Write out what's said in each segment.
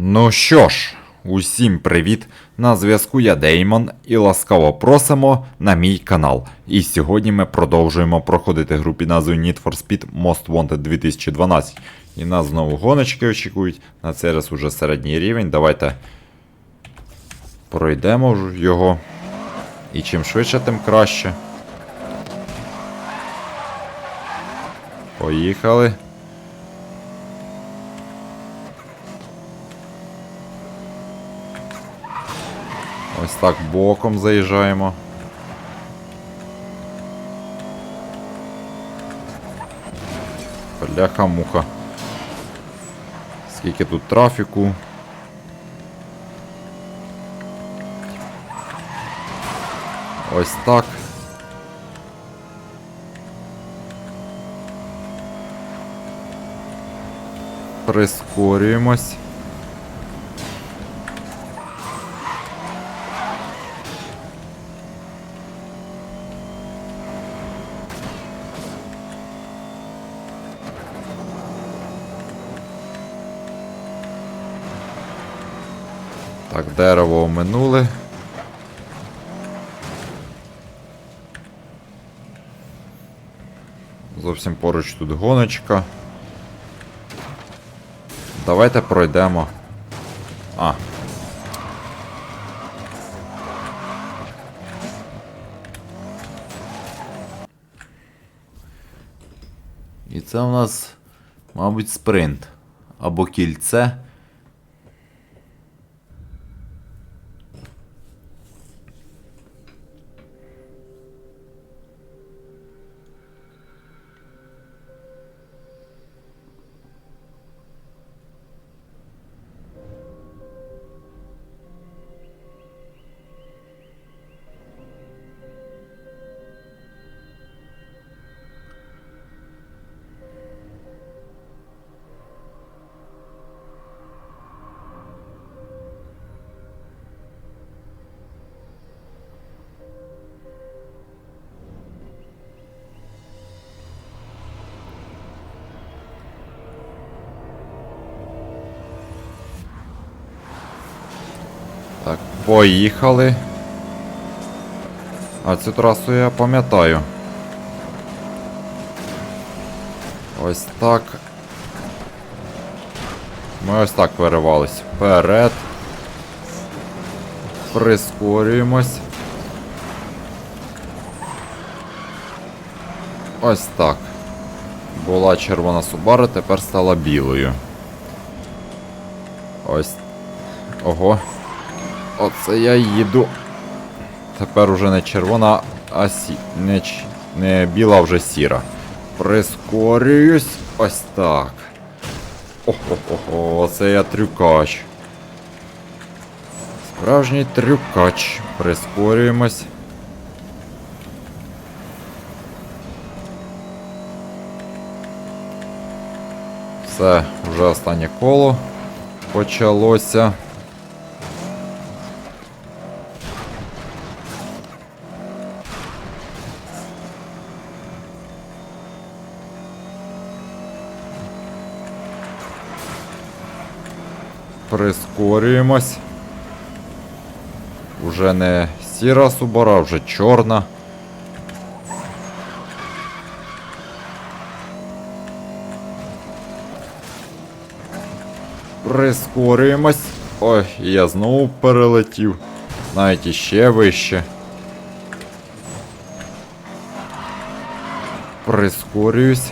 Ну що ж, усім привіт! На зв'язку я Деймон і ласкаво просимо на мій канал. І сьогодні ми продовжуємо проходити гру під назвою Need for Speed Most Wanted 2012. І нас знову гоночки очікують. На цей раз уже середній рівень. Давайте пройдемо його. І чим швидше, тим краще. Поїхали. Ось так боком заїжджаємо. Бляха-муха. Скільки тут трафіку. Ось так. Прискорюємось. Так, дерево оминули. Зовсім поруч тут гоночка. Давайте пройдемо. А. І це у нас, мабуть, спринт. Або кільце. Так, поїхали. А цю трасу я пам'ятаю. Ось так. Ми ось так виривались. Вперед. Прискорюємось. Ось так. Була червона Subaru, тепер стала білою. Ось. Ого. Оце я їду. Тепер уже не червона, а сі... не, ч... не біла, вже сіра. Прискорююсь. Ось так. Охо-хо-хо, оце я трюкач. Справжній трюкач. Прискорюємось. Все, вже останнє коло почалося. Прискорюємось. Уже не сіра субара, а вже чорна. Прискорюємось. Ой, я знову перелетів. Навіть іще вище. Прискорююсь.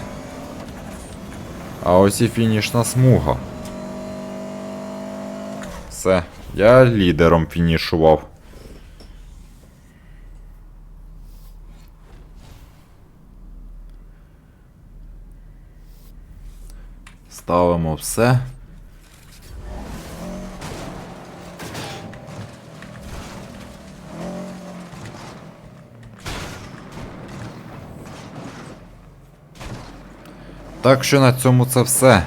А ось і фінішна смуга. Все, я лідером фінішував. Ставимо все. Так що на цьому це все.